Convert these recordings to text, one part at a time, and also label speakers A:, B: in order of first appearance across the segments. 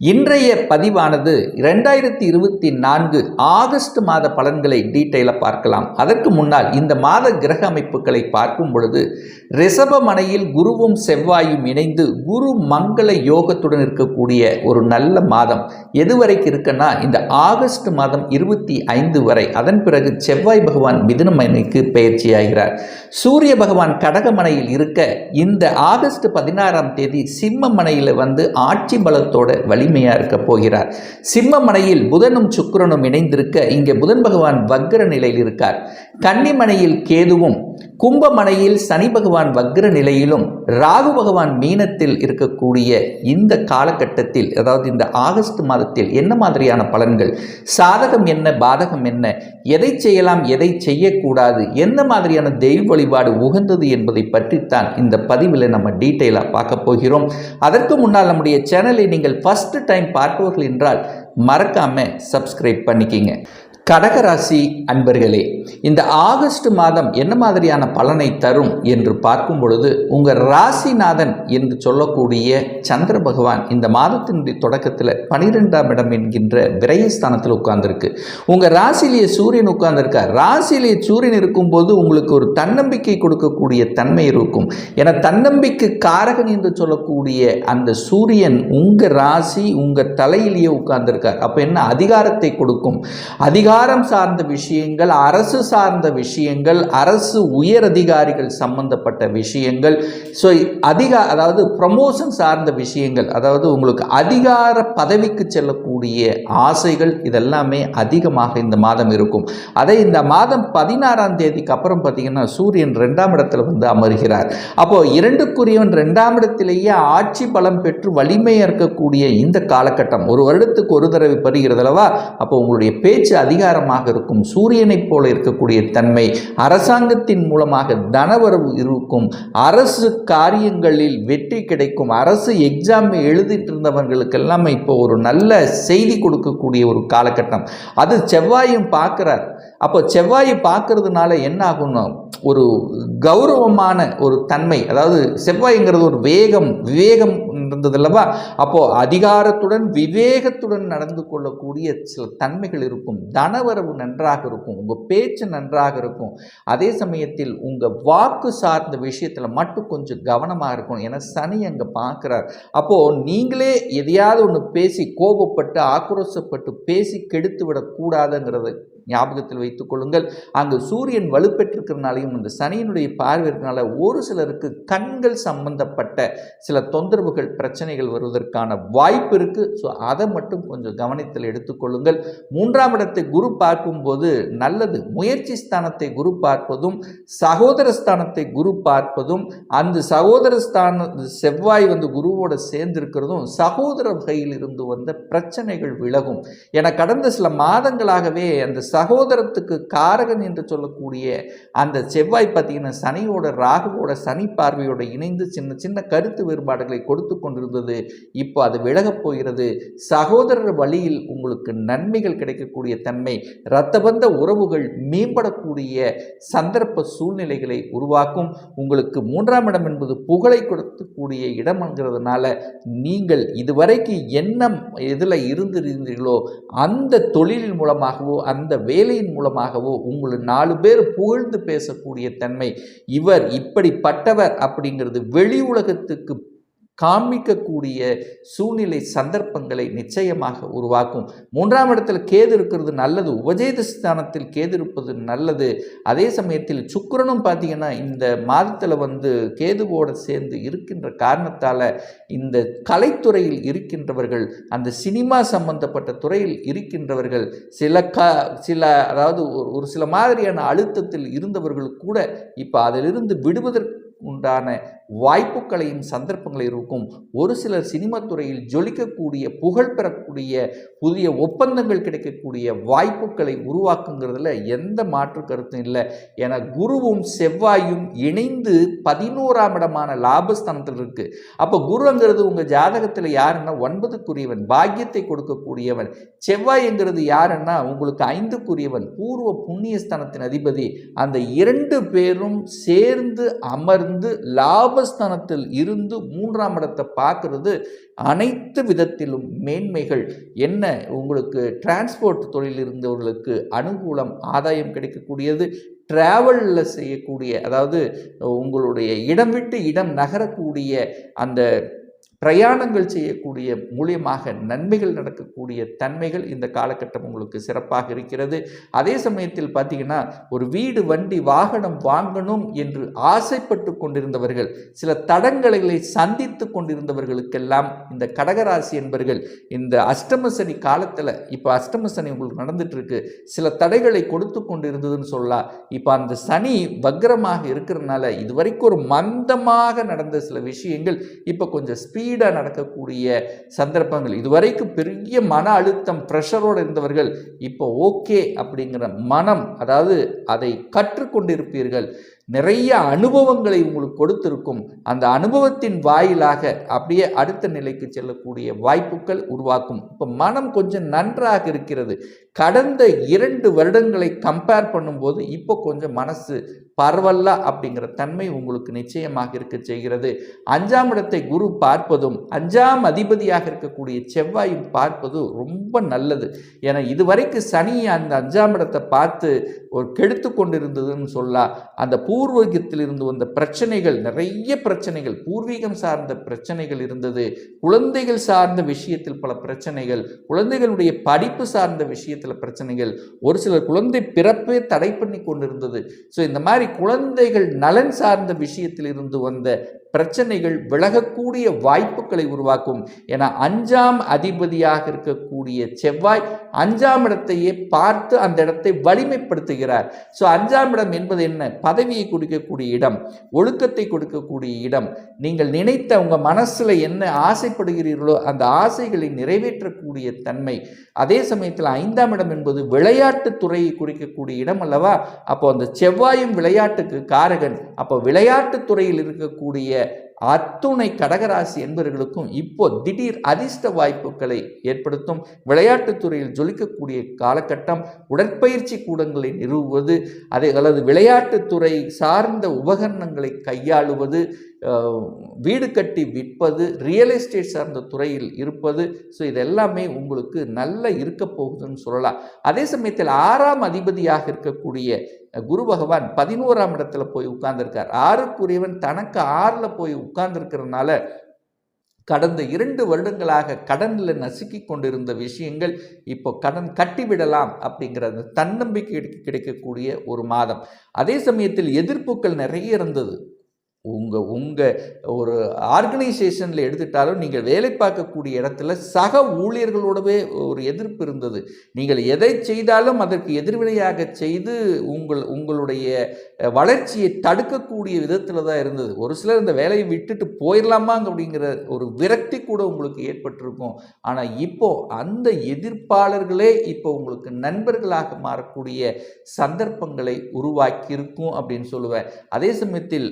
A: இன்றைய பதிவானது இரண்டாயிரத்தி இருபத்தி நான்கு ஆகஸ்ட் மாத பலன்களை டீட்டெயிலாக பார்க்கலாம். அதற்கு முன்னால் இந்த மாத கிரக அமைப்புகளை பார்க்கும் பொழுது ரிஷபமனையில் குருவும் செவ்வாயும் இணைந்து குரு மங்கள யோகத்துடன் இருக்கக்கூடிய ஒரு நல்ல மாதம். எதுவரைக்கு இருக்குன்னா இந்த ஆகஸ்ட் மாதம் இருபத்தி ஐந்து வரை. அதன் பிறகு செவ்வாய் பகவான் மிதுனமனைக்கு பயிற்சியாகிறார் சூரிய பகவான் கடகமனையில் இருக்க இந்த ஆகஸ்ட் பதினாறாம் தேதி சிம்மமனையில் வந்து ஆட்சி பலத்தோட வழி வலிமையாக இருக்க போகிறார். சிம்மமனையில் புதனும் சுக்கிரனும் இணைந்திருக்க இங்கே புதன் பகவான் வக்ர நிலையில் இருக்கார். கன்னிமனையில் கேதுவும் கும்பமனையில் சனி பகவான் வக்ர நிலையிலும் ராகு பகவான் மீனத்தில் இருக்கக்கூடிய இந்த காலகட்டத்தில் அதாவது இந்த ஆகஸ்ட் மாதத்தில் என்ன மாதிரியான பலன்கள்? சாதகம் என்ன பாதகம் என்ன? எதை செய்யலாம் எதை செய்யக்கூடாது? என்ன மாதிரியான தெய்வ வழிபாடு உகந்தது என்பதை பற்றித்தான் இந்த பதிவில் நம்ம டீட்டெயிலாக பார்க்க போகிறோம். அதற்கு முன்னால் நம்முடைய சேனலை நீங்கள் ஃபஸ்ட்டு டைம் பார்ப்பவர்கள் என்றால் மறக்காமல் சப்ஸ்கிரைப் பண்ணிக்கிங்க. கடகராசி அன்பர்களே இந்த ஆகஸ்ட் மாதம் என்ன மாதிரியான பலனை தரும் என்று பார்க்கும் பொழுது உங்கள் ராசிநாதன் என்று சொல்லக்கூடிய சந்திர பகவான் இந்த மாதத்தினுடைய தொடக்கத்தில் பனிரெண்டாம் இடம் என்கின்ற விரயஸ்தானத்தில் உட்கார்ந்துருக்கு. உங்கள் ராசிலேயே சூரியன் உட்கார்ந்துருக்கார். ராசிலேயே சூரியன் இருக்கும்போது உங்களுக்கு ஒரு தன்னம்பிக்கை கொடுக்கக்கூடிய தன்மை இருக்கும். என தன்னம்பிக்கை காரகன் என்று சொல்லக்கூடிய அந்த சூரியன் உங்கள் ராசி உங்கள் தலையிலேயே உட்கார்ந்துருக்கார். அப்போ என்ன அதிகாரத்தை கொடுக்கும்? அதிகார அதிகாரம் சார்ந்த விஷயங்கள் அரசு சார்ந்த விஷயங்கள் அரசு உயர் அதிகாரிகள் சம்பந்தப்பட்ட விஷயங்கள் ஸோ அதிகா அதாவது ப்ரமோஷன் சார்ந்த விஷயங்கள் அதாவது உங்களுக்கு அதிகார பதவிக்கு செல்லக்கூடிய ஆசைகள் இதெல்லாமே அதிகமாக இந்த மாதம் இருக்கும். அதை இந்த மாதம் பதினாறாம் தேதிக்கு அப்புறம் பார்த்தீங்கன்னா சூரியன் ரெண்டாம் இடத்துல வந்து அமர்கிறார். அப்போது இரண்டுக்குரியவன் ரெண்டாம் இடத்திலேயே ஆட்சி பலம் பெற்று வலிமை இருக்கக்கூடிய இந்த காலகட்டம். ஒரு வருடத்துக்கு ஒரு தடவை பெறுகிறது அல்லவா அப்போ உங்களுடைய பேச்சு அதிக அதிகாரமாக இருக்கும் சூரியனைப் போல இருக்கக்கூடிய தன்மை அரசாங்கத்தின் மூலமாக தனவரவு இருக்கும். அரசு காரியங்களில் வெற்றி கிடைக்கும். அரசு எக்ஸாம் எழுதிட்டு இருந்தவர்களுக்கு எல்லாமே இப்போ ஒரு நல்ல செய்தி கொடுக்கக்கூடிய ஒரு காலகட்டம். அது செவ்வாயும் பார்க்குறார். அப்போ செவ்வாயை பார்க்கறதுனால என்ன ஆகும்னா ஒரு கௌரவமான ஒரு தன்மை அதாவது செவ்வாய்ங்கிறது ஒரு வேகம் விவேகம் இருந்தது அல்லவா? அப்போது அதிகாரத்துடன் விவேகத்துடன் நடந்து கொள்ளக்கூடிய சில தன்மைகள் இருக்கும். மனவரவு நன்றாக இருக்கும் உங்கள் பேச்சு நன்றாக இருக்கும். அதே சமயத்தில் உங்கள் வாக்கு சார்ந்த விஷயத்தில் மட்டும் கொஞ்சம் கவனமாக இருக்கும் ஏன்னா சனி அங்கே பார்க்குறார் அப்போது நீங்களே எதையாவது ஒன்று பேசி கோபப்பட்டு ஆக்ரோஷப்பட்டு பேசி கெடுத்து விடக்கூடாதுங்கிறது ஞாபகத்தில் வைத்துக் கொள்ளுங்கள். அங்கு சூரியன் வலுப்பெற்றிருக்கிறனாலையும் இந்த சனியினுடைய பார்வையினால ஒரு சிலருக்கு கண்கள் சம்பந்தப்பட்ட சில தொந்தரவுகள் பிரச்சனைகள் வருவதற்கான வாய்ப்பு இருக்குது ஸோ அதை மட்டும் கொஞ்சம் கவனத்தில் எடுத்துக்கொள்ளுங்கள் மூன்றாம் இடத்தை குரு பார்க்கும்போது நல்லது. முயற்சி ஸ்தானத்தை குரு பார்ப்பதும் சகோதர ஸ்தானத்தை குரு பார்ப்பதும் அந்த சகோதர ஸ்தான செவ்வாய் வந்து குருவோட சேர்ந்திருக்கிறதும் சகோதர வகையில் இருந்து வந்த பிரச்சனைகள் விலகும். என கடந்த சில மாதங்களாகவே அந்த சகோதரத்துக்கு காரகன் என்று சொல்லக்கூடிய அந்த செவ்வாய் பார்த்தீங்கன்னா சனியோட ராகுவோட சனி பார்வையோட இணைந்து சின்ன சின்ன கருத்து வேறுபாடுகளை கொடுத்து கொண்டிருந்தது. இப்போ அது விலகப் போகிறது. சகோதரர் வழியில் உங்களுக்கு நன்மைகள் கிடைக்கக்கூடிய தன்மை இரத்தபந்த உறவுகள் மேம்படக்கூடிய சந்தர்ப்ப சூழ்நிலைகளை உருவாக்கும். உங்களுக்கு மூன்றாம் இடம் என்பது புகழை கொடுக்கக்கூடிய இடம்ங்கிறதுனால நீங்கள் இதுவரைக்கு எண்ணம் எதில் இருந்திருந்தீர்களோ அந்த தொழிலின் மூலமாகவோ அந்த வேலையின் மூலமாகவோ உங்களை நாலு பேர் புகழ்ந்து பேசக்கூடிய தன்மை இவர் இப்படிப்பட்டவர் அப்படிங்கிறது வெளி உலகத்துக்கு காமிக்கக்கூடிய சூழ்நிலை சந்தர்ப்பங்களை நிச்சயமாக உருவாக்கும். மூன்றாம் இடத்தில் கேது இருக்கிறது நல்லது உபஜேத ஸ்தானத்தில் கேது இருப்பது நல்லது. அதே சமயத்தில் சுக்கரனும் பார்த்தீங்கன்னா இந்த மாதத்தில் வந்து கேதுவோடு சேர்ந்து இருக்கின்ற காரணத்தால் இந்த கலைத்துறையில் இருக்கின்றவர்கள் அந்த சினிமா சம்பந்தப்பட்ட துறையில் இருக்கின்றவர்கள் சில க சில அதாவது ஒரு சில மாதிரியான அழுத்தத்தில் இருந்தவர்கள் கூட இப்போ அதிலிருந்து விடுவதற்கு உண்டான வாய்ப்புகளையும் சந்தர்ப்பங்களையும் இருக்கும். ஒரு சிலர் சினிமா துறையில் ஜொலிக்கக்கூடிய புகழ் பெறக்கூடிய புதிய ஒப்பந்தங்கள் கிடைக்கக்கூடிய வாய்ப்புகளை உருவாக்குங்கிறதுல எந்த மாற்று கருத்தும் இல்லை. என குருவும் செவ்வாயும் இணைந்து பதினோராம் இடமான லாபஸ்தானத்தில் இருக்கு. அப்போ குருங்கிறது உங்கள் ஜாதகத்தில் யாருன்னா ஒன்பதுக்குரியவன் பாக்கியத்தை கொடுக்கக்கூடியவன். செவ்வாய்ங்கிறது யாருன்னா உங்களுக்கு ஐந்துக்குரியவன் பூர்வ புண்ணியஸ்தானத்தின் அதிபதி. அந்த இரண்டு பேரும் சேர்ந்து அமர்ந்து லாபஸ்தானத்தில் இருந்து மூன்றாம் இடத்தை பார்க்கறது அனைத்து விதத்திலும் மேன்மைகள். என்ன? உங்களுக்கு டிரான்ஸ்போர்ட் தொழில் இருந்தவர்களுக்கு அனுகூலம் ஆதாயம் கிடைக்கக்கூடியது. டிராவலில் செய்யக்கூடிய அதாவது உங்களுடைய இடம் விட்டு இடம் நகரக்கூடிய அந்த பிரயாணங்கள் செய்யக்கூடிய மூலியமாக நன்மைகள் நடக்கக்கூடிய தன்மைகள் இந்த காலகட்டம் உங்களுக்கு சிறப்பாக இருக்கிறது. அதே சமயத்தில் பார்த்தீங்கன்னா ஒரு வீடு வண்டி வாகனம் வாங்கணும் என்று ஆசைப்பட்டு கொண்டிருந்தவர்கள் சில தடங்களை சந்தித்து கொண்டிருந்தவர்களுக்கெல்லாம் இந்த கடகராசி என்பவர்கள் இந்த அஷ்டம சனி காலத்தில் இப்போ அஷ்டம சனி உங்களுக்கு நடந்துட்டு இருக்கு சில தடைகளை கொடுத்து கொண்டிருந்ததுன்னு சொல்லலாம் இப்போ அந்த சனி வக்ரமாக இருக்கிறதுனால இதுவரைக்கும் ஒரு மந்தமாக நடந்த சில விஷயங்கள் இப்போ கொஞ்சம் ஸ்பீட் ஸ்பீடாக நடக்கக்கூடிய சந்தர்ப்பங்கள். இதுவரைக்கும் பெரிய மன அழுத்தம் ப்ரெஷரோடு இருந்தவர்கள் இப்போ ஓகே அப்படிங்கிற மனம் அதாவது அதை கற்றுக்கொண்டிருப்பீர்கள். நிறைய அனுபவங்களை உங்களுக்கு கொடுத்திருக்கும். அந்த அனுபவத்தின் வாயிலாக அப்படியே அடுத்த நிலைக்கு செல்லக்கூடிய வாய்ப்புகள் உருவாக்கும். இப்போ மனம் கொஞ்சம் நன்றாக இருக்கிறது. கடந்த இரண்டு வருடங்களை கம்பேர் பண்ணும்போது இப்போ கொஞ்சம் மனசு பரவல்ல அப்படிங்கிற தன்மை உங்களுக்கு நிச்சயமாக இருக்க செய்கிறது. அஞ்சாம் இடத்தை குரு பார்ப்பதும் அஞ்சாம் அதிபதியாக இருக்கக்கூடிய செவ்வாயும் பார்ப்பது ரொம்ப நல்லது. ஏன்னா இதுவரைக்கும் சனி அந்த அஞ்சாம் இடத்தை பார்த்து ஒரு கெடுத்து கொண்டிருந்ததுன்னு சொல்லா அந்த பூர்வீகத்தில் இருந்து வந்த பிரச்சனைகள் நிறைய பிரச்சனைகள் பூர்வீகம் சார்ந்த பிரச்சனைகள் இருந்தது. குழந்தைகள் சார்ந்த விஷயத்தில் பல பிரச்சனைகள் குழந்தைகளுடைய படிப்பு சார்ந்த விஷயத்தில் பிரச்சனைகள் ஒரு சிலர் குழந்தை பிறப்பே தடை பண்ணி கொண்டிருந்தது. ஸோ இந்த மாதிரி குழந்தைகள் நலன் சார்ந்த விஷயத்தில் இருந்து வந்த பிரச்சனைகள் விலகக்கூடிய வாய்ப்புகளை உருவாக்கும். என அஞ்சாம் அதிபதியாக இருக்கக்கூடிய செவ்வாய் அஞ்சாம் இடத்தையே பார்த்து அந்த இடத்தை வலிமைப்படுத்துகிறார். ஸோ அஞ்சாம் இடம் என்பது என்ன? பதவியை கொடுக்கக்கூடிய இடம் ஒழுக்கத்தை கொடுக்கக்கூடிய இடம். நீங்கள் நினைத்த உங்கள் மனசில் என்ன ஆசைப்படுகிறீர்களோ அந்த ஆசைகளை நிறைவேற்றக்கூடிய தன்மை. அதே சமயத்தில் ஐந்தாம் இடம் என்பது விளையாட்டு துறையை குறிக்கக்கூடிய இடம் அல்லவா? அப்போ அந்த செவ்வாயும் விளையாட்டுக்கு காரகன். அப்போ விளையாட்டு துறையில் இருக்கக்கூடிய அத்துணை கடகராசி என்பவர்களுக்கும் இப்போ திடீர் அதிர்ஷ்ட வாய்ப்புகளை ஏற்படுத்தும். விளையாட்டுத் துறையில் ஜொலிக்கக்கூடிய காலகட்டம் உடற்பயிற்சி கூடங்களை நிறுவுவது அதை அல்லது விளையாட்டுத்துறை சார்ந்த உபகரணங்களை கையாளுவது வீடு கட்டி விற்பது ரியல் எஸ்டேட் சார்ந்த துறையில் இருப்பது ஸோ இதெல்லாமே உங்களுக்கு நல்ல இருக்க போகுதுன்னு சொல்லலாம். அதே சமயத்தில் ஆறாம் அதிபதியாக இருக்கக்கூடிய குரு பகவான் பதினோராம் இடத்துல போய் உட்கார்ந்துருக்கார். ஆறுக்குரியவன் தனக்கு ஆறில் போய் உட்கார்ந்துருக்கிறதுனால கடந்த இரண்டு வருடங்களாக கடனில் நசுக்கி கொண்டிருந்த விஷயங்கள் இப்போ கடன் கட்டிவிடலாம் அப்படிங்கிற அந்த தன்னம்பிக்கை கிடைக்கக்கூடிய ஒரு மாதம். அதே சமயத்தில் எதிர்ப்புகள் நிறைய இருந்தது. உங்கள் உங்கள் ஒரு ஆர்கனைசேஷனில் எடுத்துட்டாலும் நீங்கள் வேலை பார்க்கக்கூடிய இடத்துல சக ஊழியர்களோடவே ஒரு எதிர்ப்பு இருந்தது. நீங்கள் எதை செய்தாலும் அதற்கு எதிர்வினையாக செய்து உங்கள் உங்களுடைய வளர்ச்சியை தடுக்கக்கூடிய விதத்தில் தான் இருந்தது. ஒரு சிலர் இந்த வேலையை விட்டுட்டு போயிடலாமாங்க அப்படிங்கிற ஒரு விரக்தி கூட உங்களுக்கு ஏற்பட்டிருக்கும். ஆனால் இப்போது அந்த எதிர்ப்பாளர்களே இப்போ உங்களுக்கு நண்பர்களாக மாறக்கூடிய சந்தர்ப்பங்களை உருவாக்கி இருக்கும் அப்படின்னு சொல்லுவேன். அதே சமயத்தில்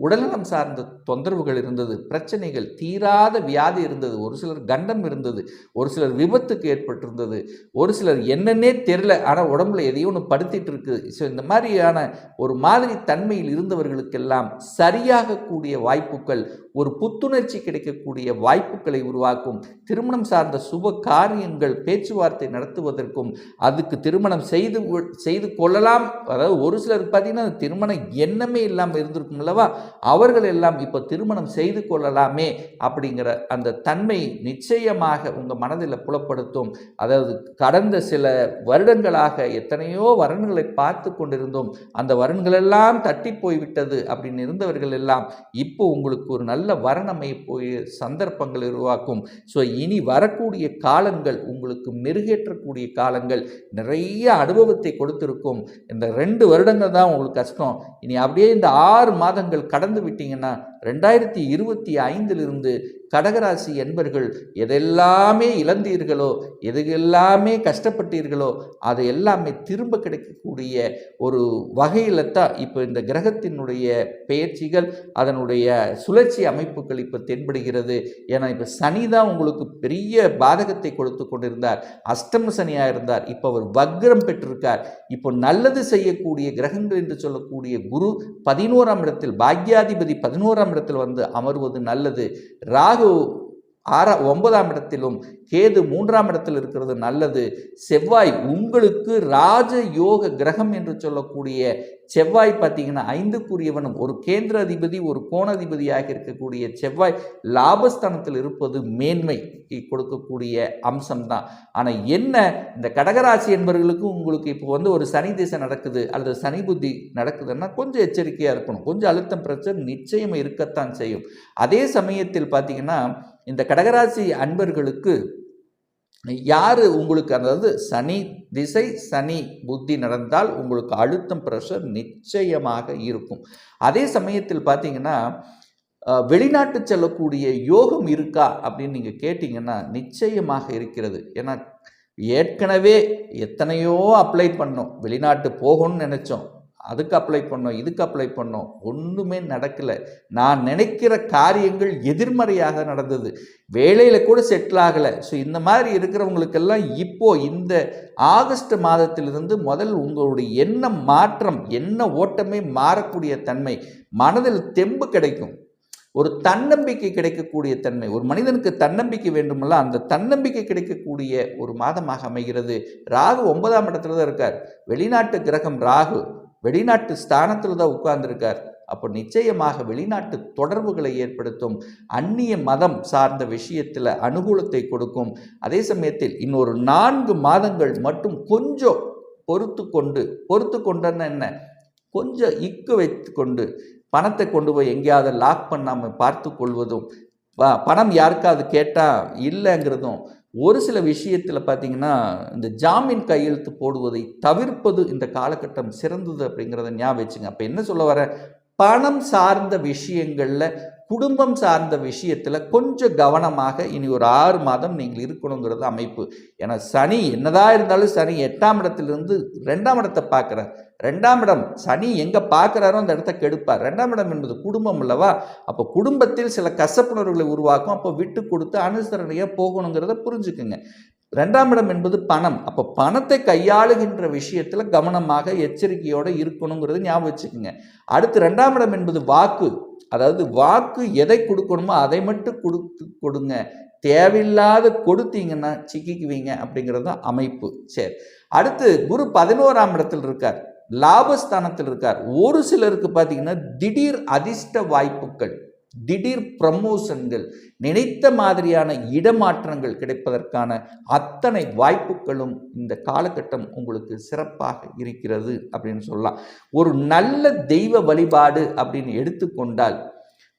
A: உடல்நலம் சார்ந்த தொந்தரவுகள் இருந்தது பிரச்சனைகள் தீராத வியாதி இருந்தது ஒரு சிலர் கண்டம் இருந்தது ஒரு சிலர் விபத்துக்கு ஏற்பட்டிருந்தது ஒரு சிலர் என்னன்னே தெரில ஆனால் உடம்புல எதையோ ஒன்று படுத்திட்டு இருக்குது. ஸோ இந்த மாதிரியான ஒரு மாதிரி தன்மையில் இருந்தவர்களுக்கெல்லாம் சரியாகக்கூடிய வாய்ப்புகள் ஒரு புத்துணர்ச்சி கிடைக்கக்கூடிய வாய்ப்புகளை உருவாக்கும். திருமணம் சார்ந்த சுப காரியங்கள் பேச்சுவார்த்தை நடத்துவதற்கும் அதுக்கு திருமணம் செய்து செய்து கொள்ளலாம். அதாவது ஒரு சிலர் பார்த்தீங்கன்னா திருமணம் எண்ணமே இல்லாமல் இருந்திருக்கும் அல்லவா? அவர்கள் எல்லாம் இப்போ திருமணம் செய்து கொள்ளலாமே அப்படிங்கிற அந்த தன்மை நிச்சயமாக உங்கள் மனதில் புலப்படுத்தும். அதாவது கடந்த சில வருடங்களாக எத்தனையோ வரன்களை பார்த்து கொண்டிருந்தோம். அந்த வரன்களெல்லாம் தட்டி போய்விட்டது அப்படின்னு இருந்தவர்கள் எல்லாம் இப்போ உங்களுக்கு ஒரு நல்ல நல்ல வரணமை போய் சந்தர்ப்பங்கள் உருவாக்கும். ஸோ இனி வரக்கூடிய காலங்கள் உங்களுக்கு மெருகேற்றக்கூடிய காலங்கள் நிறைய அனுபவத்தை கொடுத்துருக்கும். இந்த ரெண்டு வருடங்கள் தான் உங்களுக்கு கஷ்டம். இனி அப்படியே இந்த ஆறு மாதங்கள் கடந்து விட்டீங்கன்னா ரெண்டாயிரத்தி இருபத்தி ஐந்திலிருந்து கடகராசி என்பர்கள் எதெல்லாமே இழந்தீர்களோ எது எல்லாமே கஷ்டப்பட்டீர்களோ அது எல்லாமே திரும்ப கிடைக்கக்கூடிய ஒரு வகையில் தான் இப்போ இந்த கிரகத்தினுடைய பெயர்ச்சிகள் அதனுடைய சுழற்சி அமைப்புகள் இப்போ தென்படுகிறது. ஏன்னா இப்போ சனி தான் உங்களுக்கு பெரிய பாதகத்தை கொடுத்து கொண்டிருந்தார். அஷ்டம சனியாக இருந்தார். இப்போ அவர் வக்ரம் பெற்றிருக்கார். இப்போ நல்லது செய்யக்கூடிய கிரகங்கள் என்று சொல்லக்கூடிய குரு பதினோராம் இடத்தில் பாக்யாதிபதி பதினோராம் இடத்தில் வந்து அமர்வது நல்லது. ராகு ஆறா ஒன்பதாம் இடத்திலும் கேது மூன்றாம் இடத்தில் இருக்கிறது நல்லது. செவ்வாய் உங்களுக்கு ராஜ யோக கிரகம் என்று சொல்லக்கூடிய செவ்வாய் பார்த்தீங்கன்னா ஐந்துக்குரியவனும் ஒரு கேந்திர அதிபதி ஒரு கோணாதிபதியாக இருக்கக்கூடிய செவ்வாய் லாபஸ்தானத்தில் இருப்பது மேன்மை கொடுக்கக்கூடிய அம்சம்தான். ஆனால் என்ன? இந்த கடகராசி என்பவர்களுக்கு உங்களுக்கு இப்போ வந்து ஒரு சனி திசை நடக்குது அல்லது சனி புத்தி நடக்குதுன்னா கொஞ்சம் எச்சரிக்கையாக இருக்கணும். கொஞ்சம் அழுத்தம் பிரச்சனை நிச்சயம் இருக்கத்தான் செய்யும். அதே சமயத்தில் பார்த்தீங்கன்னா இந்த கடகராசி அன்பர்களுக்கு யார் உங்களுக்கு அதாவது சனி திசை சனி புத்தி நடந்தால் உங்களுக்கு அழுத்தம் ப்ரெஷர் நிச்சயமாக இருக்கும். அதே சமயத்தில் பார்த்தீங்கன்னா வெளிநாட்டு செல்லக்கூடிய யோகம் இருக்கா அப்படின்னு நீங்கள் கேட்டிங்கன்னா நிச்சயமாக இருக்கிறது. ஏன்னா ஏற்கனவே எத்தனையோ அப்ளை பண்ணோம். வெளிநாட்டு போகணும்னு நினச்சோம். அதுக்கு அப்ளை பண்ணோம் இதுக்கு அப்ளை பண்ணோம். ஒன்றுமே நடக்கலை. நான் நினைக்கிற காரியங்கள் எதிர்மறையாக நடந்தது. வேலையில் கூட செட்டில் ஆகலை. ஸோ இந்த மாதிரி இருக்கிறவங்களுக்கெல்லாம் இப்போ இந்த ஆகஸ்ட் மாதத்திலிருந்து முதல் உங்களுடைய எண்ண மாற்றம் என்ன ஓட்டமே மாறக்கூடிய தன்மை மனதில் தெம்பு கிடைக்கும். ஒரு தன்னம்பிக்கை கிடைக்கக்கூடிய தன்மை ஒரு மனிதனுக்கு தன்னம்பிக்கை வேண்டுமல்ல அந்த தன்னம்பிக்கை கிடைக்கக்கூடிய ஒரு மாதமாக அமைகிறது. ராகு ஒன்பதாம் இடத்துல தான் இருக்கார். வெளிநாட்டு கிரகம் ராகு. வெளிநாட்டு ஸ்தானத்தில் தான் உட்கார்ந்துருக்கார். அப்போ நிச்சயமாக வெளிநாட்டு தொடர்புகளை ஏற்படுத்தும் அந்நிய மதம் சார்ந்த விஷயத்தில் அனுகூலத்தை கொடுக்கும். அதே சமயத்தில் இன்னொரு நான்கு மாதங்கள் மட்டும் கொஞ்சம் பொறுத்து கொண்டு பொறுத்து கொண்டன்னா என்ன? கொஞ்சம் இக்கு வைத்து கொண்டு பணத்தை கொண்டு போய் எங்கேயாவது லாக் பண்ணாமல் பார்த்து கொள்வதும் பணம் யாருக்காவது கேட்டால் இல்லைங்கிறதும் ஒரு சில விஷயத்தில் பார்த்தீங்கன்னா இந்த ஜாமீன் கையெழுத்து போடுவதை தவிர்ப்பது இந்த காலகட்டம் சிறந்தது அப்படிங்கிறத ஞாபகம் வச்சுங்க. அப்போ என்ன சொல்ல வர பணம் சார்ந்த விஷயங்களில் குடும்பம் சார்ந்த விஷயத்தில் கொஞ்சம் கவனமாக இனி ஒரு ஆறு மாதம் நீங்கள் இருக்கணுங்கிறது அமைப்பு. ஏன்னா சனி என்னதான் இருந்தாலும் சனி எட்டாம் இடத்திலிருந்து ரெண்டாம் இடத்தை பார்க்குறார். ரெண்டாம் இடம் சனி எங்கே பார்க்குறாரோ அந்த இடத்த கெடுப்பார். ரெண்டாம் இடம் என்பது குடும்பம் அல்லவா? அப்போ குடும்பத்தில் சில கசப்புணர்வுகளை உருவாக்கும். அப்போ விட்டு கொடுத்து அனுசரணையாக போகணுங்கிறத புரிஞ்சுக்குங்க. ரெண்டாம் இடம் என்பது பணம். அப்போ பணத்தை கையாளுகின்ற விஷயத்தில் கவனமாக எச்சரிக்கையோடு இருக்கணுங்கிறது ஞாபகம் வச்சுக்கோங்க. அடுத்து ரெண்டாம் இடம் என்பது வாக்கு. அதாவது வாக்கு எதை கொடுக்கணுமோ அதை மட்டும் கொடுத்து கொடுங்க. தேவையில்லாத கொடுத்தீங்கன்னா சிக்கிக்குவீங்க அப்படிங்கிறது தான் அமைப்பு. சரி. அடுத்து குரு பதினோராம் இடத்தில் இருக்கார். லாபஸ்தானத்தில் இருக்கார். ஒரு சிலருக்கு பார்த்தீங்கன்னா திடீர் அதிர்ஷ்ட வாய்ப்புகள். திடீர் ப்ரமோஷன்கள் நினைத்த மாதிரியான இடமாற்றங்கள் கிடைப்பதற்கான அத்தனை வாய்ப்புகளும் இந்த காலகட்டம் உங்களுக்கு சிறப்பாக இருக்கிறது அப்படின்னு சொல்லலாம். ஒரு நல்ல தெய்வ வழிபாடு அப்படின்னு எடுத்துக்கொண்டால்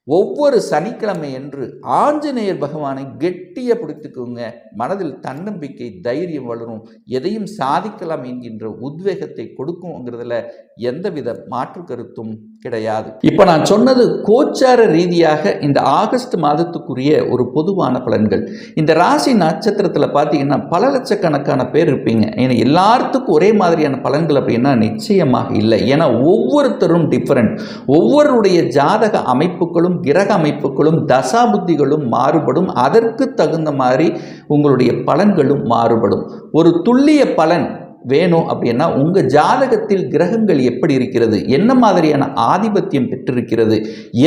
A: ஒவ்வொரு சனிக்கிழமை என்று ஆஞ்சநேயர் பகவானை கெட்டிய பிடித்துக்கோங்க. மனதில் தன்னம்பிக்கை தைரியம் வளரும். எதையும் சாதிக்கலாம் என்கின்ற உத்வேகத்தை கொடுக்குங்கிறதுல எந்தவித மாற்று கருத்தும் கிடையாது. இப்போ நான் சொன்னது கோச்சார ரீதியாக இந்த ஆகஸ்ட் மாதத்துக்குரிய ஒரு பொதுவான பலன்கள். இந்த ராசி நட்சத்திரத்தில் பார்த்தீங்கன்னா பல லட்சக்கணக்கான பேர் இருப்பீங்க. ஏன்னா எல்லாத்துக்கும் ஒரே மாதிரியான பலன்கள் அப்படின்னா நிச்சயமாக இல்லை. ஏன்னா ஒவ்வொருத்தரும் டிஃப்ரெண்ட் ஒவ்வொருடைய ஜாதக அமைப்புகளும் கிரக அமைப்புகளும் தசாபுத்திகளும் மாறுபடும். அதற்கு தகுந்த மாதிரி உங்களுடைய பலன்களும் மாறுபடும். ஒரு துல்லிய பலன் வேணும் அப்படின்னா உங்கள் ஜாதகத்தில் கிரகங்கள் எப்படி இருக்கிறது? என்ன மாதிரியான ஆதிபத்தியம் பெற்றிருக்கிறது?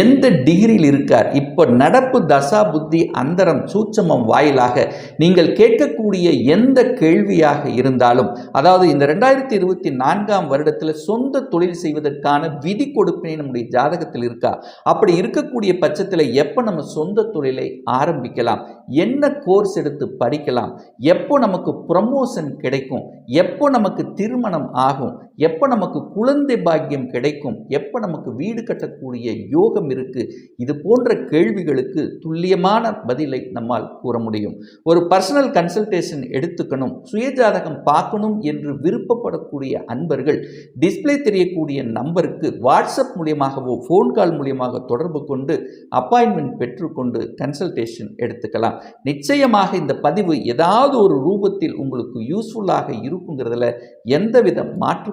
A: எந்த டிகிரியில் இருக்கார்? இப்போ நடப்பு தசா புத்தி அந்தரம் சூட்சமம் வாயிலாக நீங்கள் கேட்கக்கூடிய எந்த கேள்வியாக இருந்தாலும் அதாவது இந்த ரெண்டாயிரத்தி இருபத்தி நான்காம் வருடத்தில் சொந்த தொழில் செய்வதற்கான விதி கொடுப்பினை நம்முடைய ஜாதகத்தில் இருக்கா? அப்படி இருக்கக்கூடிய பட்சத்தில் எப்போ நம்ம சொந்த தொழிலை ஆரம்பிக்கலாம்? என்ன கோர்ஸ் எடுத்து படிக்கலாம்? எப்போ நமக்கு ப்ரமோஷன் கிடைக்கும்? எப்போ நமக்கு திருமணம் ஆகும். எப்போ நமக்கு குழந்தை பாக்கியம் கிடைக்கும்? எப்போ நமக்கு வீடு கட்டக்கூடிய யோகம் இருக்குது இது போன்ற கேள்விகளுக்கு துல்லியமான பதிலை நம்மால் கூற முடியும். ஒரு பர்சனல் கன்சல்டேஷன் எடுத்துக்கணும். சுயஜாதகம் பார்க்கணும் என்று விருப்பப்படக்கூடிய அன்பர்கள் டிஸ்பிளே தெரியக்கூடிய நம்பருக்கு வாட்ஸ்அப் மூலியமாகவோ ஃபோன் கால் மூலியமாக தொடர்பு கொண்டு அப்பாயின்மெண்ட் பெற்றுக்கொண்டு கன்சல்டேஷன் எடுத்துக்கலாம். நிச்சயமாக இந்த பதிவு ஏதாவது ஒரு ரூபத்தில் உங்களுக்கு யூஸ்ஃபுல்லாக இருக்குங்கிறதுல எந்தவித மாற்று